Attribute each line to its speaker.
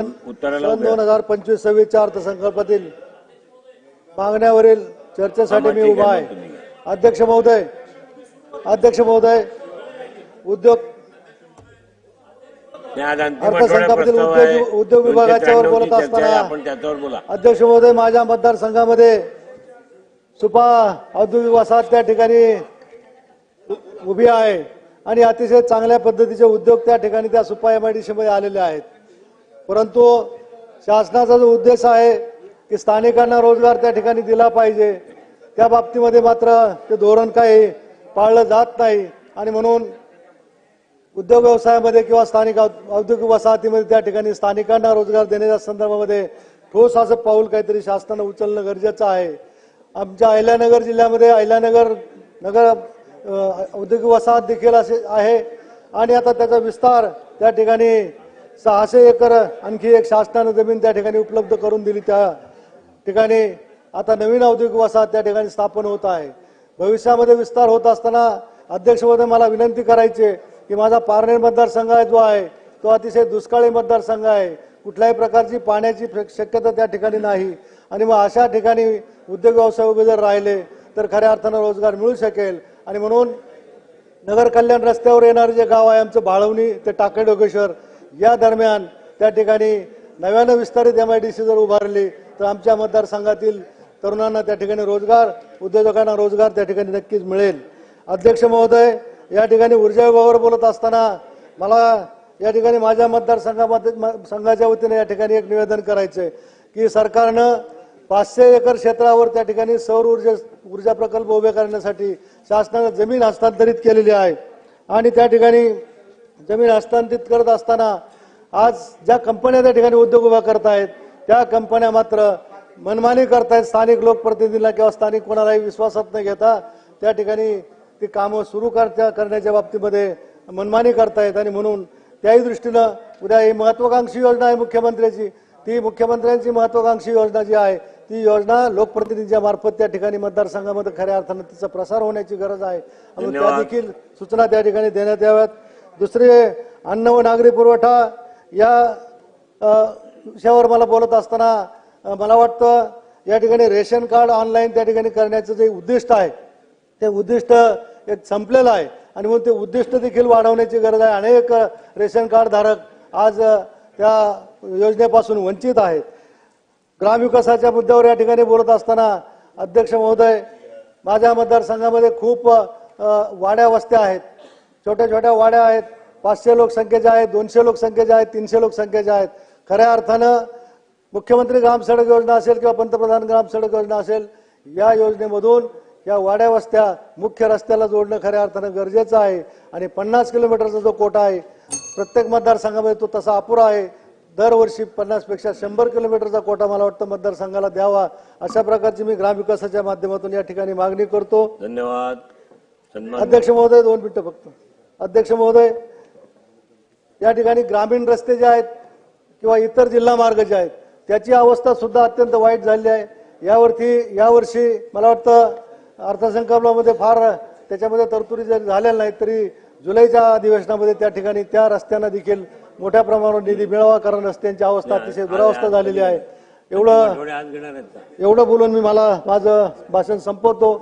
Speaker 1: सन दोन हजार पंचवीस सव्वीसच्या अर्थसंकल्पातील मागण्यावरील चर्चेसाठी मी उभा आहे. अध्यक्ष महोदय अध्यक्ष महोदय उद्योग अर्थसंकल्पातील उद्योग उद्योग विभागाच्यावर बोलत असताना अध्यक्ष महोदय माझ्या मतदारसंघामध्ये सुपा औद्योगिक वसाहत त्या ठिकाणी उभी आहे. आणि अतिशय चांगल्या पद्धतीचे उद्योग त्या ठिकाणी त्या सुपा एम आय डी मध्ये आलेले आहेत. परंतु शासनाचा जो उद्देश आहे की स्थानिकांना रोजगार त्या ठिकाणी दिला पाहिजे त्या बाबतीमध्ये मात्र ते धोरण काही पाळलं जात नाही. आणि म्हणून उद्योग व्यवसायामध्ये किंवा स्थानिक औ- औद्योगिक वसाहतीमध्ये त्या ठिकाणी स्थानिकांना रोजगार देण्याच्या संदर्भामध्ये ठोस असं पाऊल काहीतरी शासनानं उचलणं गरजेचं आहे. आमच्या अहिल्यानगर जिल्ह्यामध्ये अहिल्यानगर नगर औद्योगिक वसाहत देखील असे आहे. आणि आता त्याचा विस्तार त्या ठिकाणी सहाशे एकर आणखी एक शासनानं जमीन त्या ठिकाणी उपलब्ध करून दिली. त्या ठिकाणी आता नवीन औद्योगिक वसाहत त्या ठिकाणी स्थापन होत आहे. भविष्यामध्ये विस्तार होत असताना अध्यक्षपदे मला विनंती करायची आहे की माझा पारनेर मतदारसंघ आहे जो आहे तो अतिशय दुष्काळी मतदारसंघ आहे. कुठल्याही प्रकारची पाण्याची शक्यता त्या ठिकाणी नाही. आणि मग अशा ठिकाणी उद्योग व्यवसाय उभे जर राहिले तर खऱ्या अर्थानं रोजगार मिळू शकेल. आणि म्हणून नगर कल्याण रस्त्यावर येणारे जे गाव आहे आमचं बाळवणी ते टाके डोकेश्वर या दरम्यान त्या ठिकाणी नव्यानं विस्तारित एम आय डी सी जर उभारली तर आमच्या मतदारसंघातील तरुणांना त्या ठिकाणी रोजगार उद्योजकांना रोजगार त्या ठिकाणी नक्कीच मिळेल. अध्यक्ष महोदय या ठिकाणी ऊर्जा विभागावर बोलत असताना मला या ठिकाणी माझ्या मतदारसंघामध्ये संघाच्या वतीने या ठिकाणी एक निवेदन करायचं आहे की सरकारनं पाचशे एकर क्षेत्रावर त्या ठिकाणी सौर ऊर्जा ऊर्जा प्रकल्प उभे करण्यासाठी शासनानं जमीन हस्तांतरित केलेली आहे. आणि त्या ठिकाणी जमीन हस्तांतरित करत असताना आज ज्या कंपन्या त्या ठिकाणी उद्योग उभा करतायत त्या कंपन्या मात्र मनमानी करतायत. स्थानिक लोकप्रतिनिधींना किंवा स्थानिक कोणालाही विश्वासात न घेता त्या ठिकाणी ती कामं सुरू करत्या करण्याच्या बाबतीमध्ये मनमानी करतायत. आणि म्हणून त्याही दृष्टीनं उद्या ही महत्वाकांक्षी योजना आहे मुख्यमंत्र्याची. ती मुख्यमंत्र्यांची महत्वाकांक्षी योजना जी आहे ती योजना लोकप्रतिनिधीच्या मार्फत त्या ठिकाणी मतदारसंघामध्ये खऱ्या अर्थानं तिचा प्रसार होण्याची गरज आहे. आणि त्या. देखील सूचना त्या ठिकाणी देण्यात याव्यात. दुसरे अन्न व नागरी पुरवठा या विषयावर मला बोलत असताना मला वाटतं या ठिकाणी रेशन कार्ड ऑनलाईन त्या ठिकाणी करण्याचं जे उद्दिष्ट आहे ते उद्दिष्ट एक संपलेलं आहे. आणि म्हणून ते उद्दिष्ट देखील वाढवण्याची गरज आहे. अनेक रेशन कार्ड धारक आज त्या योजनेपासून वंचित आहेत. ग्रामविकासाच्या मुद्द्यावर या ठिकाणी बोलत असताना अध्यक्ष महोदय माझ्या मतदारसंघामध्ये खूप वाड्या वस्त्या आहेत. छोट्या छोट्या वाड्या आहेत. पाचशे लोकसंख्येच्या आहेत दोनशे लोकसंख्येच्या आहेत तीनशे लोकसंख्येच्या आहेत. खऱ्या अर्थानं मुख्यमंत्री ग्राम सडक योजना असेल किंवा पंतप्रधान ग्राम सडक योजना असेल या योजनेमधून या वाड्या वस्त्या मुख्य रस्त्याला जोडणं खऱ्या अर्थानं गरजेचं आहे. आणि पन्नास किलोमीटरचा जो कोटा आहे प्रत्येक मतदारसंघामध्ये तो तसा अपुरा आहे. दरवर्षी पन्नासपेक्षा शंभर किलोमीटरचा कोटा मला वाटतं मतदारसंघाला द्यावा. अशा प्रकारची मी ग्रामविकासाच्या माध्यमातून या ठिकाणी मागणी करतो.
Speaker 2: धन्यवाद.
Speaker 1: अध्यक्ष महोदय दोन मिनिटं फक्त. अध्यक्ष महोदय या ठिकाणी ग्रामीण रस्ते जे आहेत किंवा इतर जिल्हा मार्ग जे आहेत त्याची अवस्था सुद्धा अत्यंत वाईट झाली आहे. यावरती यावर्षी मला वाटतं अर्थसंकल्पामध्ये फार त्याच्यामध्ये तरतुदी जरी झालेल्या नाहीत तरी जुलैच्या अधिवेशनामध्ये त्या ठिकाणी त्या रस्त्यांना देखील मोठ्या प्रमाणावर निधी मिळावा कारण रस्त्यांची अवस्था अतिशय दुरावस्था झालेली आहे. एवढं एवढं बोलून मी मला माझं भाषण संपवतो.